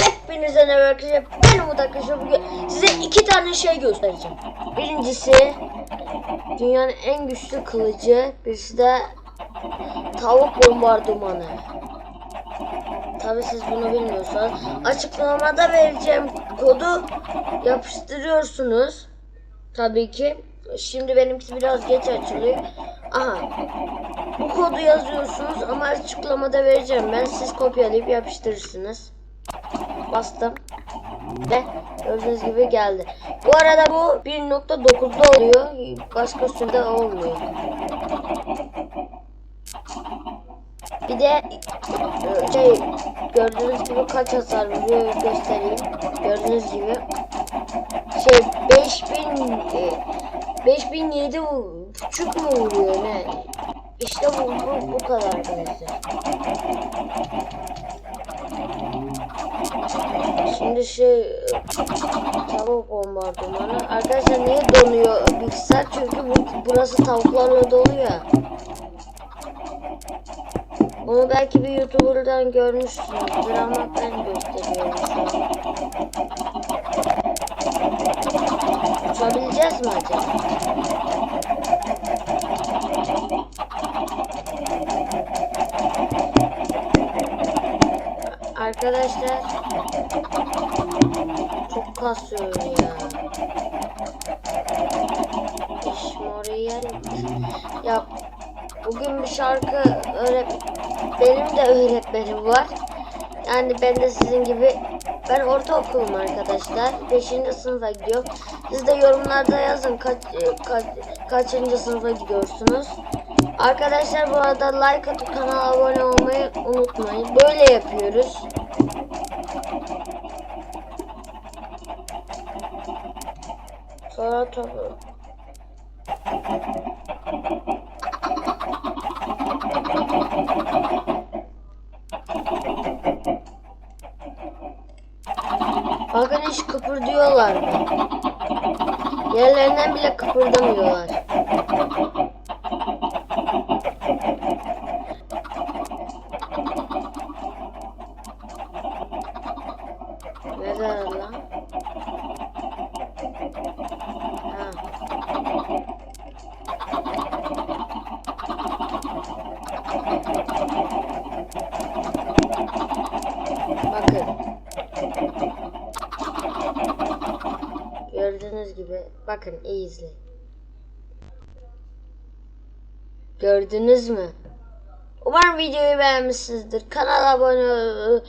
Hepinize ne arkadaşlar ben Umut arkadaşlar bugün size iki tane şey göstereceğim. Birincisi dünyanın en güçlü kılıcı birisi de tavuk bombardımanı. Tabi siz bunu bilmiyorsanız açıklamada vereceğim kodu yapıştırıyorsunuz. Tabii ki. Şimdi benimki biraz geç açılıyor. Aha. Bu kodu yazıyorsunuz ama açıklamada vereceğim ben. Siz kopyalayıp yapıştırırsınız. Bastım. Ve gördüğünüz gibi geldi. Bu arada bu 1.9'da oluyor. Başka sürede olmuyor. Bir de e, şey gördüğünüz gibi kaç hasar vuruyor göstereyim. Gördüğünüz gibi şey 5000 e, 5007 vu- buçuk mu vuruyor ne? İşte bu, bu, bu kadar arkadaşlar. Şimdi şey tavuk bombardımanı. Arkadaşlar niye donuyor bilgisayar? Çünkü bu, burası tavuklarla dolu ya. Bunu belki bir YouTuber'dan görmüşsünüzdür ama ben gösteriyorum şu an. Uçabileceğiz mi acaba? Arkadaşlar çok kasıyor ya. İşmoriyer ya bugün bir şarkı öğret benim de öğretmenim var. Yani ben de sizin gibi ben ortaokulum arkadaşlar. 5. sınıfa gidiyorum. Siz de yorumlarda yazın kaç, kaç kaçıncı sınıfa gidiyorsunuz. Arkadaşlar bu arada like atıp kanala abone olmayı unutmayın. Böyle yapıyoruz. Sonra topu Bakın hiç kıpırdıyorlar? Yerlerinden bile kıpırdamıyorlar. Bakın. Gördüğünüz gibi bakın iyi izleyin. Gördünüz mü? Umarım videoyu beğenmişsinizdir. Kanala abone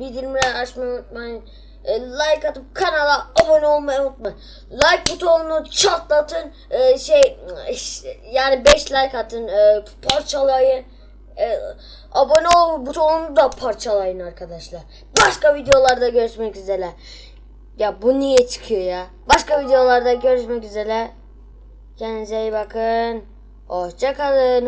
bildirimleri açmayı unutmayın. E, Like atıp kanala abone olmayı unutmayın. Like butonunu çatlatın. E, şey işte, yani 5 like atın. E, parçalayın. E, abone ol butonunu da parçalayın arkadaşlar. Başka videolarda görüşmek üzere. Ya bu niye çıkıyor ya? Başka videolarda görüşmek üzere. Kendinize iyi bakın. Hoşçakalın.